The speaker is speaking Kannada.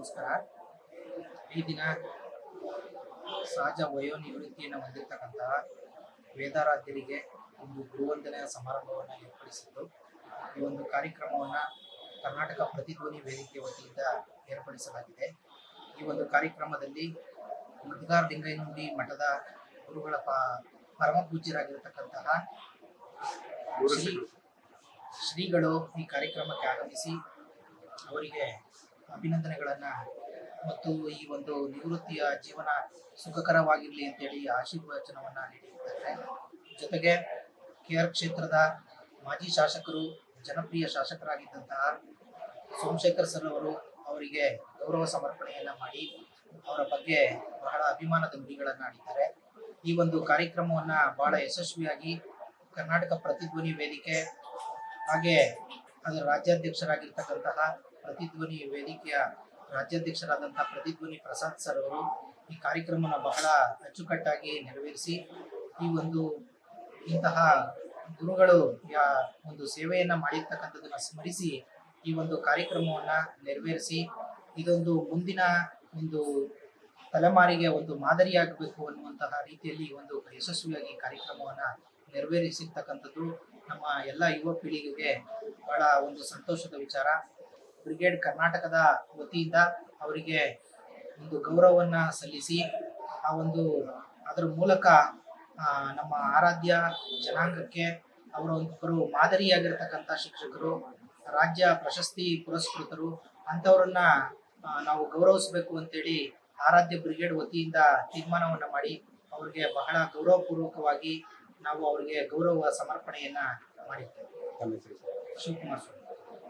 ನಮಸ್ಕಾರ. ಈ ದಿನ ಸಹಜ ವಯೋನಿವೃತ್ತಿಯನ್ನು ಹೊಂದಿರತಕ್ಕಂತಹ ವೇದಾರಾಧ್ಯರಿಗೆ ಒಂದು ಗುರುವಂದನೆಯ ಸಮಾರಂಭವನ್ನು ಏರ್ಪಡಿಸಿದ್ದು ಈ ಒಂದು ಕಾರ್ಯಕ್ರಮವನ್ನು ಕರ್ನಾಟಕ ಪ್ರತಿಧ್ವನಿ ವೇದಿಕೆ ವತಿಯಿಂದ ಏರ್ಪಡಿಸಲಾಗಿದೆ. ಈ ಒಂದು ಕಾರ್ಯಕ್ರಮದಲ್ಲಿ ಮುದ್ಗಾರ್ ಲಿಂಗೈನುಡಿ ಮಠದ ಗುರುಗಳ ಪ ಪರಮ ಪೂಜ್ಯರಾಗಿರತಕ್ಕಂತಹ ಶ್ರೀ ಶ್ರೀಗಳು ಈ ಕಾರ್ಯಕ್ರಮಕ್ಕೆ ಆಗಮಿಸಿ ಅವರಿಗೆ ಅಭಿನಂದನೆಗಳನ್ನ. ಮತ್ತು ಈ ಒಂದು ನಿವೃತ್ತಿಯ ಜೀವನ ಸುಖಕರವಾಗಿರಲಿ ಅಂತೇಳಿ ಆಶೀರ್ವಚನವನ್ನ ನೀಡಿದ್ದಾರೆ. ಜೊತೆಗೆ ಕೆ ಆರ್ ಕ್ಷೇತ್ರದ ಮಾಜಿ ಶಾಸಕರು, ಜನಪ್ರಿಯ ಶಾಸಕರಾಗಿದ್ದಂತಹ ಸೋಮಶೇಖರ್ ಸರ್ ಅವರು ಅವರಿಗೆ ಗೌರವ ಸಮರ್ಪಣೆಯನ್ನ ಮಾಡಿ ಅವರ ಬಗ್ಗೆ ಬಹಳ ಅಭಿಮಾನದ ನುಡಿಗಳನ್ನ ಆಡಿದ್ದಾರೆ ಈ ಒಂದು ಕಾರ್ಯಕ್ರಮವನ್ನ ಬಹಳ ಯಶಸ್ವಿಯಾಗಿ ಕರ್ನಾಟಕ ಪ್ರತಿಧ್ವನಿ ವೇದಿಕೆ ಹಾಗೆ ಅದರ ರಾಜ್ಯಾಧ್ಯಕ್ಷರಾಗಿರ್ತಕ್ಕಂತಹ ಪ್ರತಿಧ್ವನಿ ವೇದಿಕೆಯ ರಾಜ್ಯಾಧ್ಯಕ್ಷರಾದಂಥ ಪ್ರತಿಧ್ವನಿ ಪ್ರಸಾದ್ ಸರ್ ಅವರು ಈ ಕಾರ್ಯಕ್ರಮನ ಬಹಳ ಅಚ್ಚುಕಟ್ಟಾಗಿ ನೆರವೇರಿಸಿ, ಈ ಒಂದು ಇಂತಹ ಗುರುಗಳು ಯಾ ಒಂದು ಸೇವೆಯನ್ನು ಮಾಡಿರ್ತಕ್ಕಂಥದ್ದನ್ನು ಸ್ಮರಿಸಿ, ಈ ಒಂದು ಕಾರ್ಯಕ್ರಮವನ್ನು ನೆರವೇರಿಸಿ, ಇದೊಂದು ಮುಂದಿನ ಒಂದು ತಲೆಮಾರಿಗೆ ಒಂದು ಮಾದರಿಯಾಗಬೇಕು ಅನ್ನುವಂತಹ ರೀತಿಯಲ್ಲಿ ಒಂದು ಯಶಸ್ವಿಯಾಗಿ ಕಾರ್ಯಕ್ರಮವನ್ನು ನೆರವೇರಿಸಿರ್ತಕ್ಕಂಥದ್ದು ನಮ್ಮ ಎಲ್ಲ ಯುವ ಪೀಳಿಗೆಗೆ ಬಹಳ ಒಂದು ಸಂತೋಷದ ವಿಚಾರ. ಬ್ರಿಗೇಡ್ ಕರ್ನಾಟಕದ ವತಿಯಿಂದ ಅವರಿಗೆ ಒಂದು ಗೌರವವನ್ನ ಸಲ್ಲಿಸಿ ಆ ಒಂದು ಅದರ ಮೂಲಕ ನಮ್ಮ ಆರಾಧ್ಯ ಜನಾಂಗಕ್ಕೆ ಅವರ ಒಬ್ಬರು ಮಾದರಿಯಾಗಿರ್ತಕ್ಕಂಥ ಶಿಕ್ಷಕರು ರಾಜ್ಯ ಪ್ರಶಸ್ತಿ ಪುರಸ್ಕೃತರು ಅಂಥವ್ರನ್ನ ನಾವು ಗೌರವಿಸಬೇಕು ಅಂತೇಳಿ ಆರಾಧ್ಯ ಬ್ರಿಗೇಡ್ ವತಿಯಿಂದ ತೀರ್ಮಾನವನ್ನು ಮಾಡಿ ಅವರಿಗೆ ಬಹಳ ಗೌರವಪೂರ್ವಕವಾಗಿ ನಾವು ಅವರಿಗೆ ಗೌರವ ಸಮರ್ಪಣೆಯನ್ನ ಮಾಡಿದ್ದೇವೆ ಶಿವಕುಮಾರ್ ಸ್ವಾಮಿ